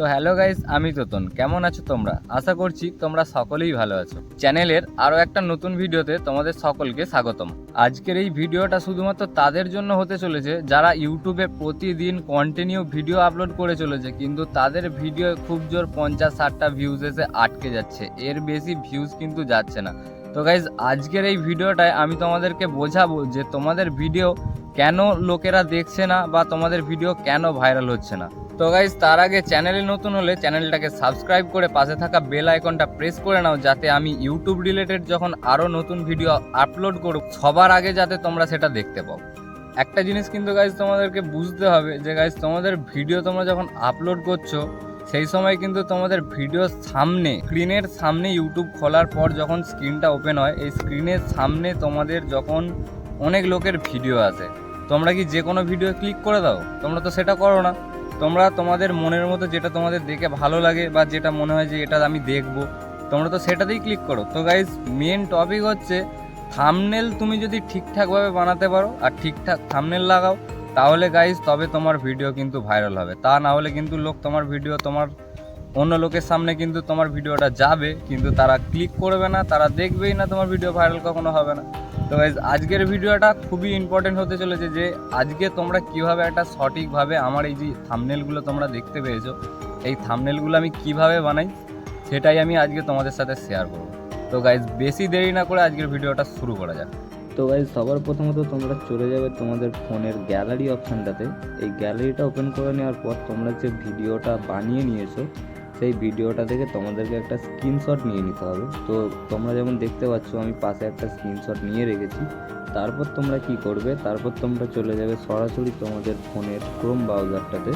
তো hello guys, আমি তোতন। কেমন আছো তোমরা? আশা করছি তোমরা সকলেই ভালো আছো। চ্যানেলের আরও একটা নতুন ভিডিওতে তোমাদের সকলকে স্বাগতম। আজকের এই ভিডিওটা শুধুমাত্র তাদের জন্য হতে চলেছে, যারা ইউটিউবে প্রতিদিন কন্টিনিউ ভিডিও আপলোড করে চলেছে, কিন্তু তাদের ভিডিও খুব জোর পঞ্চাশ ষাটটা ভিউজ এসে আটকে যাচ্ছে। এর বেশি ভিউজ কিন্তু যাচ্ছে না। তো গাইজ আজকের এই ভিডিওটায় আমি তোমাদেরকে বোঝাবো যে তোমাদের ভিডিও কেন লোকেরা দেখছে না বা তোমাদের ভিডিও কেন ভাইরাল হচ্ছে না। তো গাইজ তার আগে চ্যানেলে নতুন হলে চ্যানেলটাকে সাবস্ক্রাইব করে পাশে থাকা বেল আইকনটা প্রেস করে নাও, যাতে আমি ইউটিউব রিলেটেড যখন আরও নতুন ভিডিও আপলোড করব, সবার আগে যাতে তোমরা সেটা দেখতে পাও। একটা জিনিস কিন্তু গাইজ তোমাদেরকে বুঝতে হবে যে গাইজ তোমাদের ভিডিও তোমরা যখন আপলোড করছ, সেই সময় কিন্তু তোমাদের ভিডিওর সামনে স্ক্রিনের সামনে ইউটিউব খোলার পর যখন স্ক্রিনটা ওপেন হয়, এই স্ক্রিনের সামনে তোমাদের যখন অনেক লোকের ভিডিও আসে। তোমরা কি যে কোনো ভিডিও ক্লিক করে দাও? তোমরা তো সেটা করো না। তোমরা তোমাদের মনের মতো যেটা তোমাদের দেখে ভালো লাগে বা যেটা মনে হয় যে এটা আমি দেখব, তোমরা তো সেটাতেই ক্লিক করো। তো গাইজ মেন টপিক হচ্ছে থামনেল তুমি যদি ঠিকঠাকভাবে বানাতে পারো আর ঠিকঠাক থামনেল লাগাও, তাহলে গাইজ তবে তোমার ভিডিও কিন্তু ভাইরাল হবে। তা না হলে কিন্তু লোক তোমার ভিডিও তোমার অন্য লোকের সামনে কিন্তু তোমার ভিডিওটা যাবে, কিন্তু তারা ক্লিক করবে না, তারা দেখবেই না তোমার ভিডিও ভাইরাল কখনো হবে না। তো আজকের ভিডিওটা খুবই ইম্পর্টেন্ট হতে চলেছে যে, আজকে তোমরা কীভাবে একটা সঠিকভাবে আমার এই যে থামনেলগুলো তোমরা দেখতে পেয়েছ, এই থামনেলগুলো আমি কীভাবে বানাই, সেটাই আমি আজকে তোমাদের সাথে শেয়ার করব। তো গাইজ বেশি দেরি না করে আজকের ভিডিওটা শুরু করা যাক। তো গাইজ সবার প্রথমত তোমরা চলে যাবে তোমাদের ফোনের গ্যালারি অপশানটাতে এই গ্যালারিটা ওপেন করে নেওয়ার পর তোমরা যে ভিডিওটা বানিয়ে নিয়েছো সেই ভিডিওটা থেকে তোমাদেরকে একটা স্ক্রিনশট নিয়ে নিতে হবে। তো তোমরা যেমন দেখতে পাচ্ছ, আমি পাশে একটা স্ক্রিনশট নিয়ে রেখেছি। তারপর তোমরা কি করবে? তারপর তোমরা চলে যাবে সরাসরি তোমাদের ফোনের ক্রোম ব্রাউজারটাতে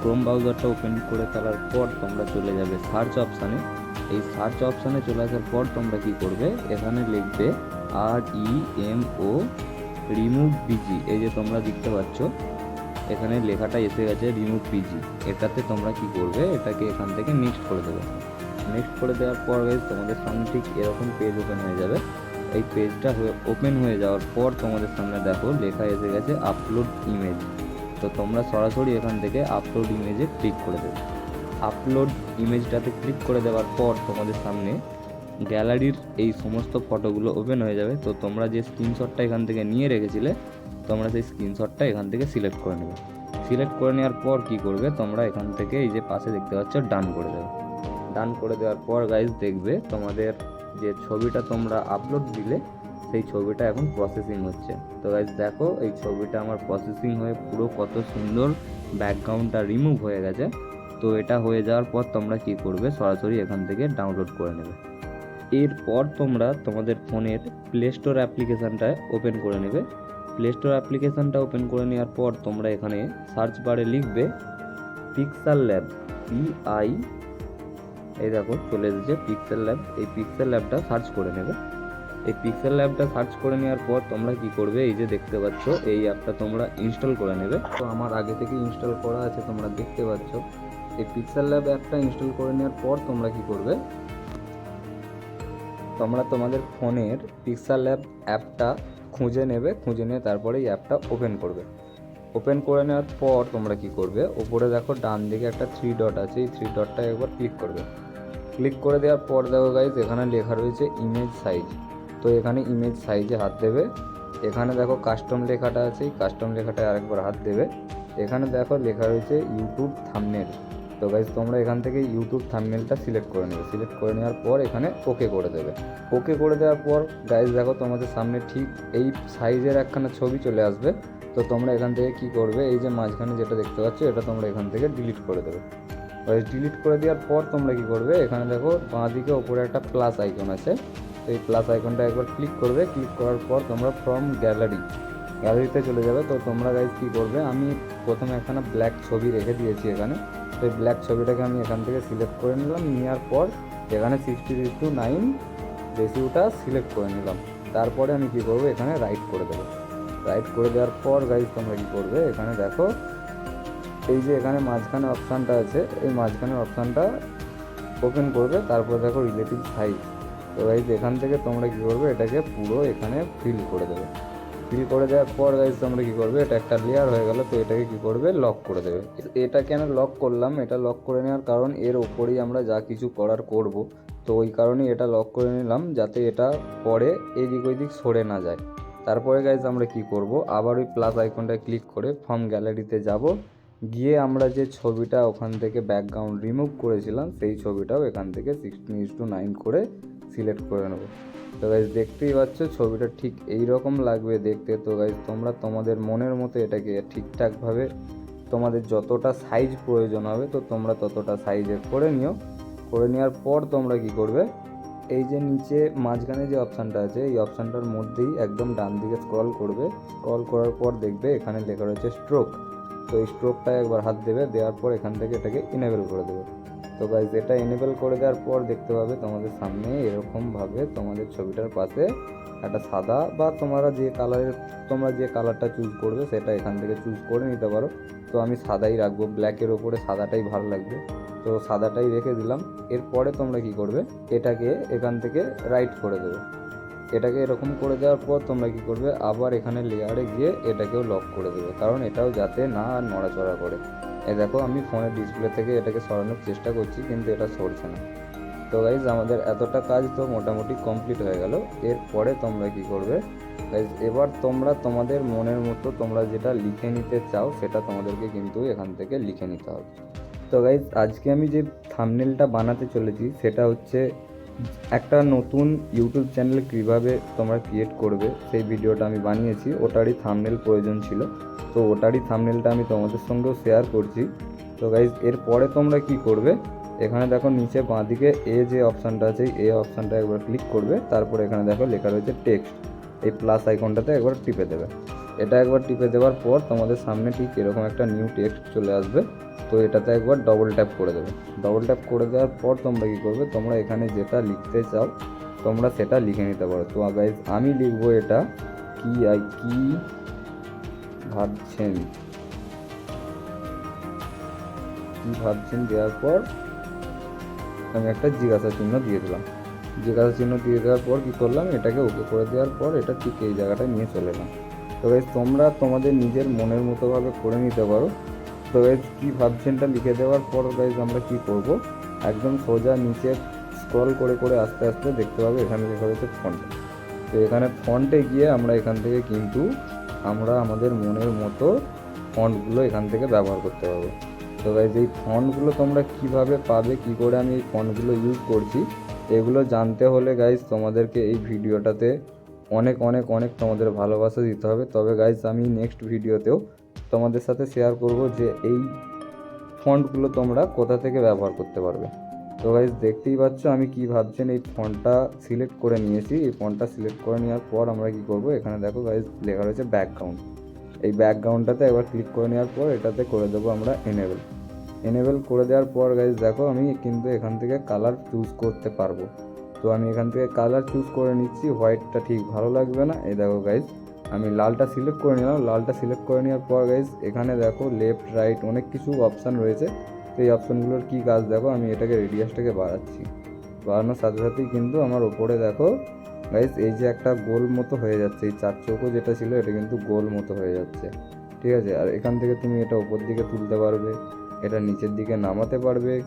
ক্রোম ব্রাউজারটা ওপেন করে ফেলার পর তোমরা চলে যাবে সার্চ অপশানে এই সার্চ অপশানে চলে আসার পর তোমরা কি করবে? এখানে লিখবে R E M O remove BG এই যে তোমরা দেখতে পাচ্ছ এখানে লেখাটা এসে গেছে রিমুভ পিজি এটাতে তোমরা কি করবে? এটাকে এখান থেকে নেক্সট করে দেবে। নেক্সট করে দেওয়ার পর তোমাদের সামনে ঠিক এরকম পেজ ওপেন হয়ে যাবে। এই পেজটা ওপেন হয়ে যাওয়ার পর তোমাদের সামনে দেখো, লেখা এসে গেছে আপলোড ইমেজ তো তোমরা সরাসরি এখান থেকে আপলোড ইমেজে ক্লিক করে দেবে। আপলোড ইমেজটাতে ক্লিক করে দেওয়ার পর তোমাদের সামনে গ্যালারির এই সমস্ত ফটোগুলো ওপেন হয়ে যাবে। তো তোমরা যে স্ক্রিনশটটা এখান থেকে নিয়ে রেখেছিলে তোমরা সেই স্ক্রিনশটটা এখান থেকে সিলেক্ট করে নেবে। সিলেক্ট করে নেওয়ার পর কি করবে? তোমরা এখান থেকে এই যে পাশে দেখতে পাচ্ছ ডান করে দেবে। ডান করে দেওয়ার পর গাইজ দেখবে তোমাদের যে ছবিটা তোমরা আপলোড দিলে, সেই ছবিটা এখন প্রসেসিং হচ্ছে। তো গাইজ দেখো, এই ছবিটা আমার প্রসেসিং হয়ে পুরো কত সুন্দর ব্যাকগ্রাউন্ডটা রিমুভ হয়ে গেছে। তো এটা হয়ে যাওয়ার পর তোমরা কি করবে? সরাসরি এখান থেকে ডাউনলোড করে নেবে। এরপর তোমরা তোমাদের ফোনের প্লে স্টোর অ্যাপ্লিকেশানটা ওপেন করে নেবে। প্লে স্টোর অ্যাপ্লিকেশানটা ওপেন করে নেওয়ার পর তোমরা এখানে সার্চ বারে লিখবে পিক্সাল ল্যাব পি আই এই দেখো চলে এসেছে পিক্সেল ল্যাব এই পিক্সেল ল্যাবটা সার্চ করে নেবে। এই পিক্সেল ল্যাবটা সার্চ করে নেওয়ার পর তোমরা কি করবে, এই যে দেখতে পাচ্ছ, এই অ্যাপটা তোমরা ইনস্টল করে নেবে। তো আমার আগে থেকে ইনস্টল করা আছে, তোমরা দেখতে পাচ্ছ। এই পিক্সেল ল্যাব অ্যাপটা ইনস্টল করে নেওয়ার পর তোমরা কি করবে, তোমরা তোমাদের ফোনের পিক্সেল ল্যাব অ্যাপটা খুঁজে নেবে, খুঁজে নিয়ে তারপরে এই অ্যাপটা ওপেন করবে। ওপেন করে নেওয়ার পর তোমরা কি করবে? ওপরে দেখো ডান দিকে একটা থ্রি ডট আছে, এই থ্রি ডটটা একবার ক্লিক করবে। ক্লিক করে দেওয়ার পর দেখো গাইজ এখানে লেখা রয়েছে ইমেজ সাইজ তো এখানে ইমেজ সাইজে হাত দেবে। এখানে দেখো কাস্টম লেখাটা আছে, এই কাস্টম লেখাটায় আরেকবার হাত দেবে। এখানে দেখো লেখা রয়েছে ইউটিউব থামনেল তো গাইজ তোমরা এখান থেকে ইউটিউব থামনেলটা সিলেক্ট করে নেবে। সিলেক্ট করে নেওয়ার পর এখানে ওকে করে দেবে। ওকে করে দেওয়ার পর গাইজ দেখো তোমাদের সামনে ঠিক এই সাইজের একখানা ছবি চলে আসবে। তো তোমরা এখান থেকে কি করবে? এই যে মাঝখানে যেটা দেখতে পাচ্ছ, এটা তোমরা এখান থেকে ডিলিট করে দেবে। ডিলিট করে দেওয়ার পর তোমরা কি করবে? এখানে দেখো বাঁ দিকে ওপরে একটা প্লাস আইকন আছে। তো এই প্লাস আইকনটা একবার ক্লিক করবে। ক্লিক করার পর তোমরা ফ্রম গ্যালারি গ্যালারিতে চলে যাবে। তো তোমরা গাইজ কী করবে? আমি প্রথমে একখানা ব্ল্যাক ছবি রেখে দিয়েছি এখানে। এই ব্ল্যাক ছবিটাকে আমি এখান থেকে সিলেক্ট করে নিলাম। নেওয়ার পর এখানে সিক্সটি টু নাইন রেসিউটা সিলেক্ট করে নিলাম। তারপরে আমি কী করব? এখানে রাইট করে দেবো। রাইট করে দেওয়ার পর গাইজ তোমরা কী করবে? এখানে দেখো, এই যে এখানে মাঝখানে অপশানটা আছে, এই মাঝখানে অপশানটা ওপেন করবে। তারপর দেখো রিলেটিভ সাইজ তো গাইজ এখান থেকে তোমরা কী করবে? এটাকে পুরো এখানে ফিল করে দেবে। ফিল করে দেওয়ার পর গাইজ তোমরা কী করবে? এটা একটা লেয়ার হয়ে গেল, তো এটাকে কী করবে? লক করে দেবে। এটা কেন লক করলাম? এটা লক করে নেওয়ার কারণ এর ওপরেই আমরা যা কিছু করার করব, তো ওই কারণেই এটা লক করে নিলাম, যাতে এটা পরে এদিক ওইদিক সরে না যায়। তারপরে গাইজ আমরা কি করব? আবার ওই প্লাস আইকনটা ক্লিক করে ফর্ম গ্যালারিতে যাব। গিয়ে আমরা যে ছবিটা ওখান থেকে ব্যাকগ্রাউন্ড রিমুভ করেছিলাম, সেই ছবিটাও এখান থেকে সিক্সটিন ইস টু নাইন করে সিলেক্ট করে নেব। তো গাইজ দেখতেই পাচ্ছ, ছবিটা ঠিক এই রকম লাগবে দেখতে। তো গাইজ তোমরা তোমাদের মনের মতো এটাকে ঠিকঠাকভাবে তোমাদের যতটা সাইজ প্রয়োজন হবে, তো তোমরা ততটা সাইজের করে নিও। করে নেওয়ার পর তোমরা কি করবে, এই যে নিচে মাঝখানে যে অপশানটা আছে, এই অপশানটার মধ্যেই একদম ডান দিকে স্ক্রল করবে। স্ক্রল করার পর দেখবে এখানে লেখা রয়েছে স্ট্রোক তো এই স্ট্রোকটা একবার হাত দেবে, দেওয়ার পর এখান থেকে এটাকে ইনেবল করে দেবে। তো গাইজ এটা এনেবেল করে দেওয়ার পর দেখতে পাবে তোমাদের সামনে এরকমভাবে তোমাদের ছবিটার পাশে একটা সাদা বা তোমরা যে কালারের তোমরা যে কালারটা চুজ করবে সেটা এখান থেকে চুজ করে নিতে পারো। তো আমি সাদাই রাখব ব্ল্যাকের ওপরে সাদাটাই ভালো লাগবে। তো সাদাটাই রেখে দিলাম। এরপরে তোমরা কি করবে? এটাকে এখান থেকে রাইট করে দেবে। এটাকে এরকম করে দেওয়ার পর তোমরা কি করবে? আবার এখানে লেয়ারে গিয়ে এটাকেও লক করে দেবে। কারণ এটাও যাতে না নড়াচড়া করে। এই দেখো, আমি ফোনের ডিসপ্লে থেকে এটাকে সরানোর চেষ্টা করছি, কিন্তু এটা সরছে না। তো গাইজ আমাদের এতটা কাজ তো মোটামুটি কমপ্লিট হয়ে গেল। এরপরে তোমরা কি করবে? গাইজ এবার তোমরা তোমাদের মনের মতো তোমরা যেটা লিখে নিতে চাও, সেটা তোমাদেরকে কিন্তু এখান থেকে লিখে নিতে হবে। তো গাইজ আজকে আমি যে থামনেলটা বানাতে চলেছি, সেটা হচ্ছে একটা নতুন ইউটিউব চ্যানেল কীভাবে তোমরা ক্রিয়েট করবে, সেই ভিডিওটা আমি বানিয়েছি। ওটারই থামনেল প্রয়োজন ছিল। তো ওটারই থামনেলটা আমি তোমাদের সঙ্গেও শেয়ার করছি। তো গাইজ এরপরে তোমরা কি করবে? এখানে দেখো নিচে বাঁদিকে এ যে অপশানটা আছে এ অপশানটা একবার ক্লিক করবে, তারপর এখানে দেখো লেখা রয়েছে টেক্সট এই প্লাস আইকনটাতে একবার টিপে দেবে। এটা একবার টিপে দেওয়ার পর তোমাদের সামনে ঠিক এরকম একটা নিউ টেক্সট চলে আসবে। তো এটাতে একবার ডবল ট্যাপ করে দেবে। ডবল ট্যাপ করে দেওয়ার পর তোমরা কী করবে? তোমরা এখানে যেটা লিখতে চাও, তোমরা সেটা লিখে নিতে পারো। তো গাইজ আমি লিখব এটা কি আই কি ভাবছেন? কি ভাবছেন দেওয়ার পর? আমি একটা জিজ্ঞাসা চিহ্ন দিয়ে দিলাম। জিজ্ঞাসা চিহ্ন দিয়ে দেওয়ার পর কী করলাম? এটাকে ওকে করে দেওয়ার পর এটা ঠিক এই জায়গাটায় নিয়ে চলে এলাম। তো গাইজ তোমরা তোমাদের নিজের মনের মতোভাবে করে নিতে পারো। তো গাইজ কী ভাবছেনটা লিখে দেওয়ার পর গাইজ আমরা কি করব? একদম সোজা নিচে স্ক্রল করে করে আস্তে আস্তে দেখতে পাবো এখানে লেখা রয়েছে ফন্ট তো এখানে ফন্টে গিয়ে আমরা এখান থেকে কিন্তু আমরা আমাদের মনের মতো ফন্টগুলো এখান থেকে ব্যবহার করতে পারব। তো গাইজ এই ফন্টগুলো তোমরা কীভাবে পাবে, কি করে আমি এই ফন্টগুলো ইউজ করছি, এগুলো জানতে হলে গাইজ তোমাদেরকে এই ভিডিওটাতে অনেক অনেক অনেক তোমাদের ভালোবাসা দিতে হবে। তবে গাইজ আমি নেক্সট ভিডিওতেও তোমাদের সাথে শেয়ার করব যে এই ফন্টগুলো তোমরা কোথা থেকে ব্যবহার করতে পারবে। তো গাইজ দেখতেই পাচ্ছ, আমি কি ভাবছেন, এই ফোনটা সিলেক্ট করে নিয়েছি। এই ফোনটা সিলেক্ট করে নেওয়ার পর আমরা কি করব, এখানে দেখো গাইজ লেখা রয়েছে ব্যাকগ্রাউন্ড এই ব্যাকগ্রাউন্ডটাতে একবার ক্লিক করে নেওয়ার পর এটাতে করে দেবো আমরা এনেবেল এনেবেল করে দেওয়ার পর গাইজ দেখো আমি কিন্তু এখান থেকে কালার চুজ করতে পারব। তো আমি এখান থেকে কালার চুজ করে নিচ্ছি হোয়াইটটা ঠিক ভালো লাগবে না। এই দেখো গাইজ আমি লালটা সিলেক্ট করে নিলাম। লালটা সিলেক্ট করে নেওয়ার পর গাইজ এখানে দেখো লেফট রাইট অনেক কিছু অপশান রয়েছে। এই অপশানগুলোর কী কাজ? দেখো, আমি এটাকে রেডিয়াসটাকে বাড়াচ্ছি। বাড়ানোর সাথে সাথেই কিন্তু আমার ওপরে দেখো গাইজ এই যে একটা গোল মতো হয়ে যাচ্ছে, এই চার চৌকো যেটা ছিল, এটা কিন্তু গোল মতো হয়ে যাচ্ছে। ঠিক আছে? আর এখান থেকে তুমি এটা ওপর দিকে তুলতে পারবে, এটা নিচের দিকে নামাতে পারবে,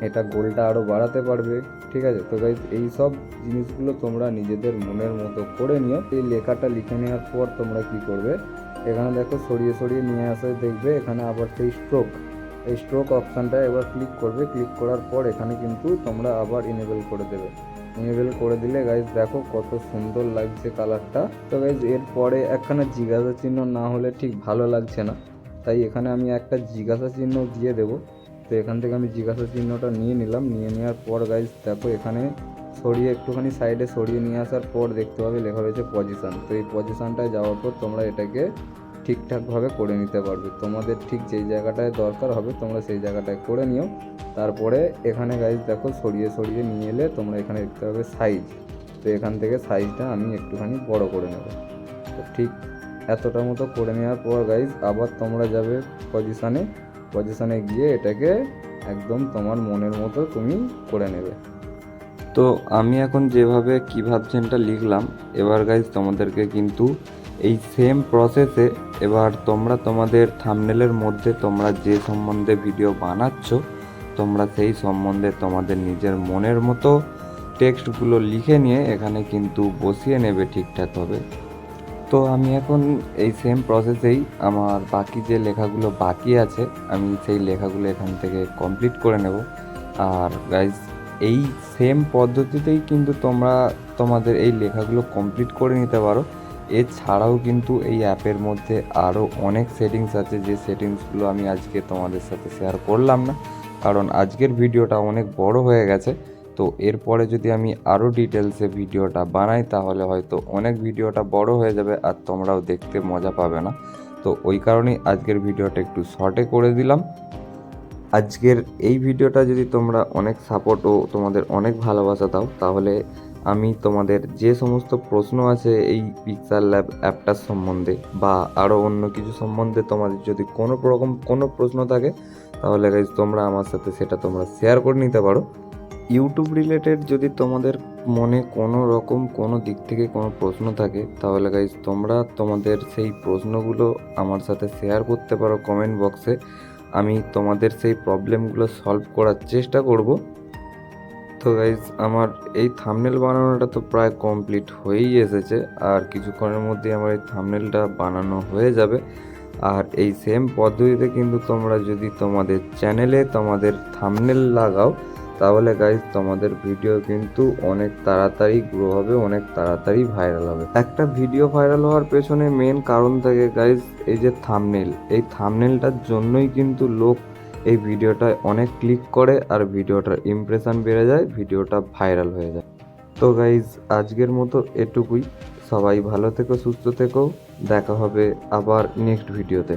এটা গোলটা আরও বাড়াতে পারবে। ঠিক আছে? তো গাইজ এই সব জিনিসগুলো তোমরা নিজেদের মনের মতো করে নিও। এই লেখাটা লিখে নেওয়ার পর তোমরা কি করবে? এখানে দেখো, সরিয়ে সরিয়ে নিয়ে আসে, দেখবে এখানে আবার সেই স্ট্রোক এই স্ট্রোক অপশানটা এবার ক্লিক করবে। ক্লিক করার পর এখানে কিন্তু তোমরা আবার ইনেবল করে দেবে। ইনেবল করে দিলে গাইজ দেখো কত সুন্দর লাগছে কালারটা তো গাইজ এরপরে একখানা জিজ্ঞাসা চিহ্ন না হলে ঠিক ভালো লাগছে না। তাই এখানে আমি একটা জিজ্ঞাসা চিহ্ন দিয়ে দেবো। তো এখান থেকে আমি জিজ্ঞাসা চিহ্নটা নিয়ে নিলাম। নিয়ে নেওয়ার পর গাইজ দেখো এখানে সরিয়ে একটুখানি সাইডে সরিয়ে নিয়ে আসার পর দেখতে পাবে লেখা রয়েছে পজিশান তো এই পজিশানটায় যাওয়ার পর তোমরা এটাকে ঠিকঠাকভাবে করে নিতে পারবে। তোমাদের ঠিক যেই জায়গাটায় দরকার হবে, তোমরা সেই জায়গাটায় করে নিও। তারপরে এখানে গাইজ দেখো, সরিয়ে সরিয়ে নিয়ে এলে তোমরা এখানে দেখতে পাবে সাইজ তো এখান থেকে সাইজটা আমি একটুখানি বড় করে নেব। তো ঠিক এতটা মতো করে নেওয়ার পর গাইজ আবার তোমরা যাবে পজিশানে পজিশানে গিয়ে এটাকে একদম তোমার মনের মতো তুমি করে নেবে। তো আমি এখন যেভাবে কী ভাবছেনটা লিখলাম, এবার গাইজ তোমাদেরকে কিন্তু এই সেম প্রসেসে এবার তোমরা তোমাদের থামনেলের মধ্যে তোমরা যে সম্বন্ধে ভিডিও বানাচ্ছ, তোমরা সেই সম্বন্ধে তোমাদের নিজের মনের মতো টেক্সটগুলো লিখে নিয়ে এখানে কিন্তু বসিয়ে নেবে ঠিকঠাকভাবে তো আমি এখন এই সেম প্রসেসেই আমার বাকি যে লেখাগুলো বাকি আছে, আমি সেই লেখাগুলো এখান থেকে কমপ্লিট করে নেব। আর গাইজ এই সেম পদ্ধতিতেই কিন্তু তোমরা তোমাদের এই লেখাগুলো কমপ্লিট করে নিতে পারো। এছাড়াও কিন্তু এই অ্যাপের মধ্যে আরও অনেক সেটিংস আছে, যে সেটিংসগুলো আমি আজকে তোমাদের সাথে শেয়ার করলাম না। কারণ আজকের ভিডিওটা অনেক বড় হয়ে গেছে, তো এরপরে যদি আমি আরও ডিটেলসে ভিডিওটা বানাই, তাহলে হয়তো অনেক ভিডিওটা বড় হয়ে যাবে আর তোমরাও দেখতে মজা পাবে না। তো ওই কারণেই আজকের ভিডিওটা একটু শর্টে করে দিলাম। আজকের এই ভিডিওটা যদি তোমরা অনেক সাপোর্ট ও তোমাদের অনেক ভালোবাসা দাও, তাহলে আমি তোমাদের যে সমস্ত প্রশ্ন আছে এই পিক্সার ল্যাব অ্যাপটার সম্বন্ধে বা আরও অন্য কিছু সম্বন্ধে তোমাদের যদি কোনো রকম কোনো প্রশ্ন থাকে, তাহলে গাইজ তোমরা আমার সাথে সেটা তোমরা শেয়ার করে নিতে পারো। ইউটিউব রিলেটেড যদি তোমাদের মনে কোনো রকম কোনো দিক থেকে কোনো প্রশ্ন থাকে, তাহলে গাইজ তোমরা তোমাদের সেই প্রশ্নগুলো আমার সাথে শেয়ার করতে পারো কমেন্ট বক্সে আমি তোমাদের সেই প্রবলেমগুলো সলভ করার চেষ্টা করব। তো গাইজ আমার এই থামনেল বানানোটা তো প্রায় কমপ্লিট হয়েই এসেছে। আর কিছুক্ষণের মধ্যে আমার এই থামনেলটা বানানো হয়ে যাবে। আর এই সেম পদ্ধতিতে কিন্তু তোমরা যদি তোমাদের চ্যানেলে তোমাদের থামনেল লাগাও, তাহলে গাইজ তোমাদের ভিডিও কিন্তু অনেক তাড়াতাড়ি গ্রো হবে, অনেক তাড়াতাড়ি ভাইরাল হবে। একটা ভিডিও ভাইরাল হওয়ার পেছনে মেন কারণ থাকে গাইজ এই যে থামনেল এই থামনেলটার জন্যই কিন্তু লোক এই ভিডিওটায় অনেক ক্লিক করে আর ভিডিওটার ইমপ্রেশন বেড়ে যায়, ভিডিওটা ভাইরাল হয়ে যায়। তো গাইজ আজকের মতো এটুকুই। সবাই ভালো থেকো, সুস্থ থেকো। দেখা হবে আবার নেক্সট ভিডিওতে